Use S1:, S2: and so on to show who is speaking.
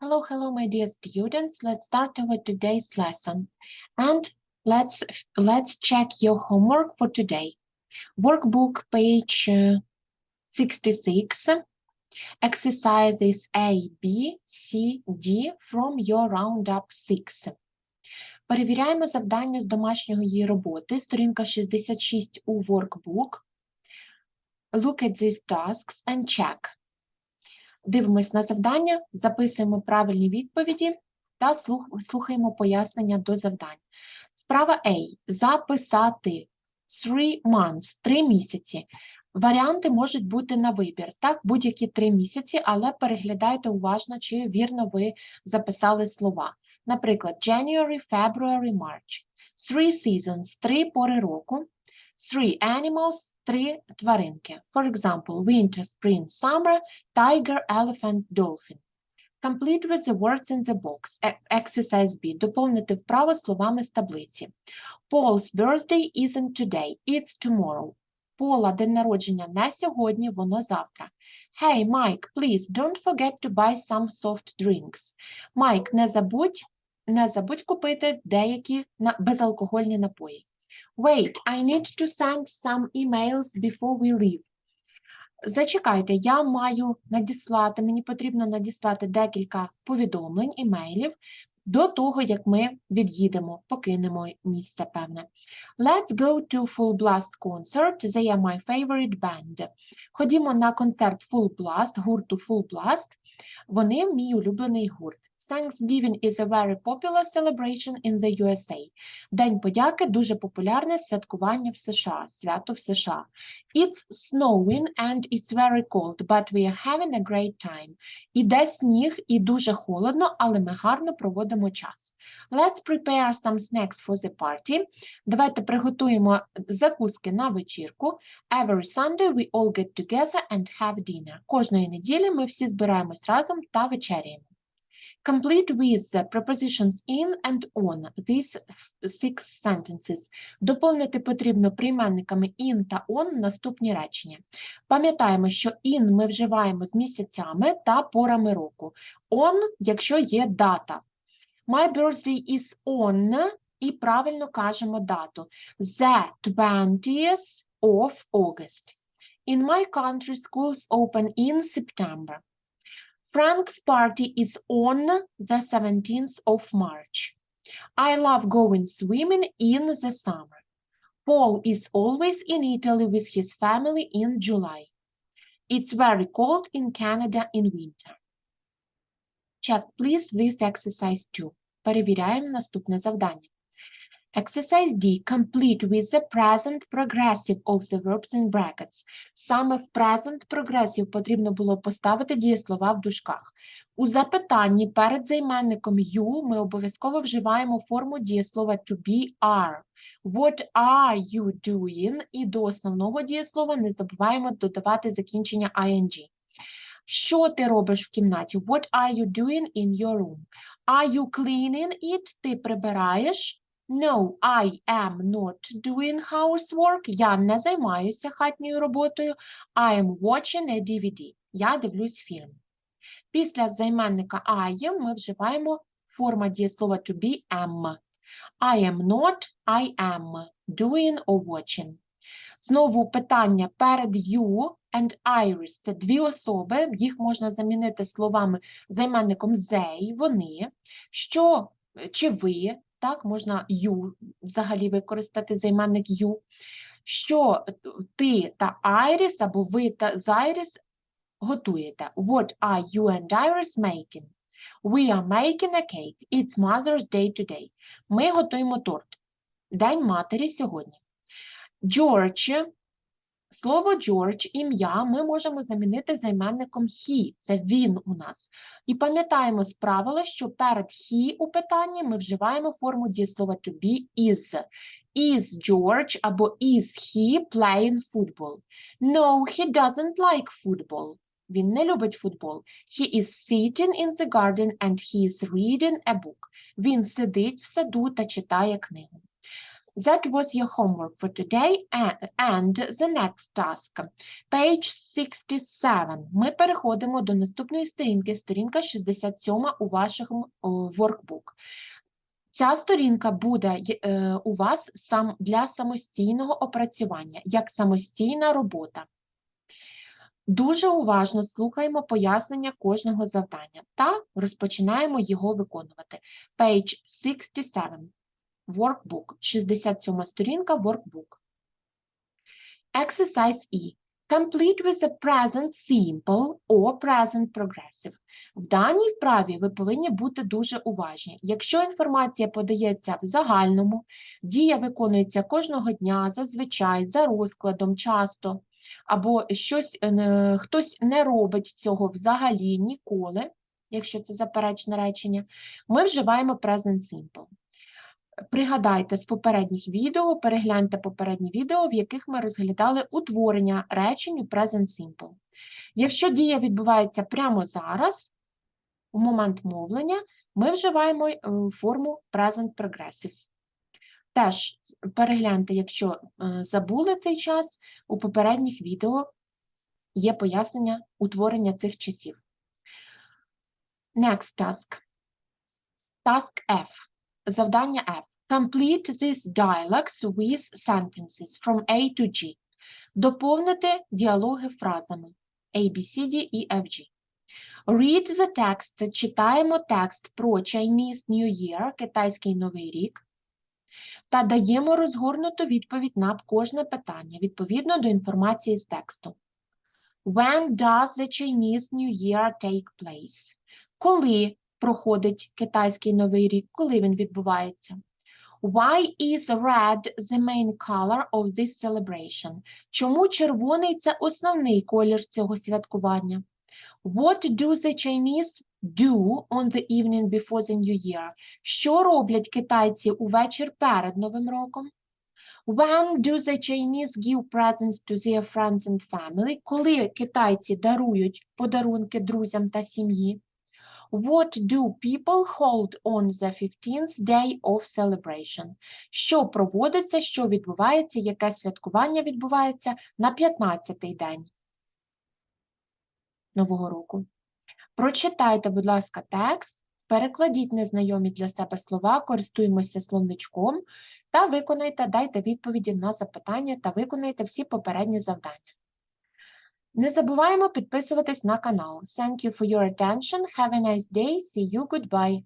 S1: Hello, hello, my dear students. Let's start our today's lesson. And let's let's check your homework for today. Workbook page uh, 66. Exercises A, B, C, D from your roundup 6. Перевіряємо завдання з домашньої роботи. Сторінка 66 у workbook. Look at these tasks and check. Дивимось на завдання, записуємо правильні відповіді та слухаємо пояснення до завдань. Вправа A. Записати three months, три місяці. Варіанти можуть бути на вибір. Так, будь-які три місяці, але переглядайте уважно, чи вірно ви записали слова. Наприклад, January, February, March. Three seasons – три пори року. Three animals – три тваринки. For example, winter, spring, summer, tiger, elephant, dolphin. Complete with the words in the box. Е- Exercise B. Доповнити вправо словами з таблиці. Paul's birthday isn't today, it's tomorrow. Пола день народження не сьогодні, воно завтра. Hey, Mike, please don't forget to buy some soft drinks. Майк, не забудь, не забудь купити деякі безалкогольні напої. Wait, I need to send some emails before we leave. Зачекайте, я маю надіслати, мені потрібно надіслати декілька повідомлень, імейлів до того, як ми від'їдемо, покинемо місце певне. Let's go to Full Blast concert. They are my favorite band. Ходімо на концерт Full Blast, гурту Full Blast. Вони мій улюблений гурт. Thanksgiving is a very popular celebration in the USA. День подяки дуже популярне святкування в США, свято в США. It's snowing and it's very cold, but we are having a great time. Іде сніг і дуже холодно, але ми гарно проводимо час. Let's prepare some snacks for the party. Давайте приготуємо закуски на вечірку. Every Sunday we all get together and have dinner. Кожної неділі ми всі збираємось разом та вечеряємо. Complete with the prepositions in and on these six sentences. Доповнити потрібно прийменниками in та on наступні речення. Пам'ятаємо, що in ми вживаємо з місяцями та порами року. On, якщо є дата. My birthday is on, і правильно кажемо дату. The 20th of August. In my country, schools open in September. Frank's party is on the 17th of March. I love going swimming in the summer. Paul is always in Italy with his family in July. It's very cold in Canada in winter. Check, please, this exercise 2. Перевіряємо наступне завдання. Exercise D. Complete with the present progressive of the verbs in brackets. Саме в present progressive потрібно було поставити дієслова в дужках. У запитанні перед займенником you ми обов'язково вживаємо форму дієслова to be are. What are you doing? І до основного дієслова не забуваємо додавати закінчення ing. Що ти робиш в кімнаті? What are you doing in your room? Are you cleaning it? Ти прибираєш? No, I am not doing housework. Я не займаюся хатньою роботою. I am watching a DVD. Я дивлюсь фільм. Після займенника I am ми вживаємо форма дієслова to be am. I am not, I am doing or watching. Знову питання перед you and Iris. Це дві особи, їх можна замінити словами займенником they, вони. Що чи ви, так, можна you взагалі використати займенник you. Що ти та Iris або ви та з готуєте? What are you and Iris making? We are making a cake. It's Mother's Day today. Ми готуємо торт. День матері сьогодні. George. Слово George, ім'я, ми можемо замінити займенником he. Це він у нас. І пам'ятаємо з правила, що перед he у питанні ми вживаємо форму дієслова to be is. Is George або is he playing football? No, he doesn't like football. Він не любить футбол. He is sitting in the garden and he is reading a book. Він сидить в саду та читає книгу. That was your homework for today and the next task. Page 67. Ми переходимо до наступної сторінки, сторінка 67 у вашому workbook. Ця сторінка буде е, у вас сам для самостійного опрацювання, як самостійна робота. Дуже уважно слухаємо пояснення кожного завдання та розпочинаємо його виконувати. Page 67. Workbook. 67 сторінка Workbook. Exercise E. Complete with the present simple or present progressive. В даній вправі ви повинні бути дуже уважні. Якщо інформація подається в загальному, дія виконується кожного дня, зазвичай, за розкладом, часто, або щось, е, хтось не робить цього взагалі ніколи, якщо це заперечне речення, ми вживаємо present simple. Пригадайте з попередніх відео, перегляньте попередні відео, в яких ми розглядали утворення речень у present simple. Якщо дія відбувається прямо зараз, у момент мовлення, ми вживаємо е, форму present progressive. Теж перегляньте, якщо е, забули цей час, у попередніх відео є пояснення утворення цих часів. Next task. Task F. Завдання F. Complete these dialogues with sentences from A to G. Доповнити діалоги фразами A, B, C, D, E, F, G. Read the text. Читаємо текст про Chinese New Year, китайський новий рік. Та даємо розгорнуту відповідь на кожне питання відповідно до інформації з тексту. When does the Chinese New Year take place? Коли проходить китайський новий рік? Коли він відбувається? Why is red the main color of this celebration? Чому червоний це основний колір цього святкування? What do the Chinese do on the evening before the New Year? Що роблять китайці увечір перед Новим роком? When do the Chinese give presents to their friends and family? Коли китайці дарують подарунки друзям та сім'ї? What do people hold on the 15th day of celebration? Що проводиться, що відбувається, яке святкування відбувається на 15-й день Нового року? Прочитайте, будь ласка, текст, перекладіть незнайомі для себе слова, користуємося словничком та виконайте, дайте відповіді на запитання та виконайте всі попередні завдання. Не забуваємо підписуватись на канал. Thank you for your attention. Have a nice day. See you. Goodbye.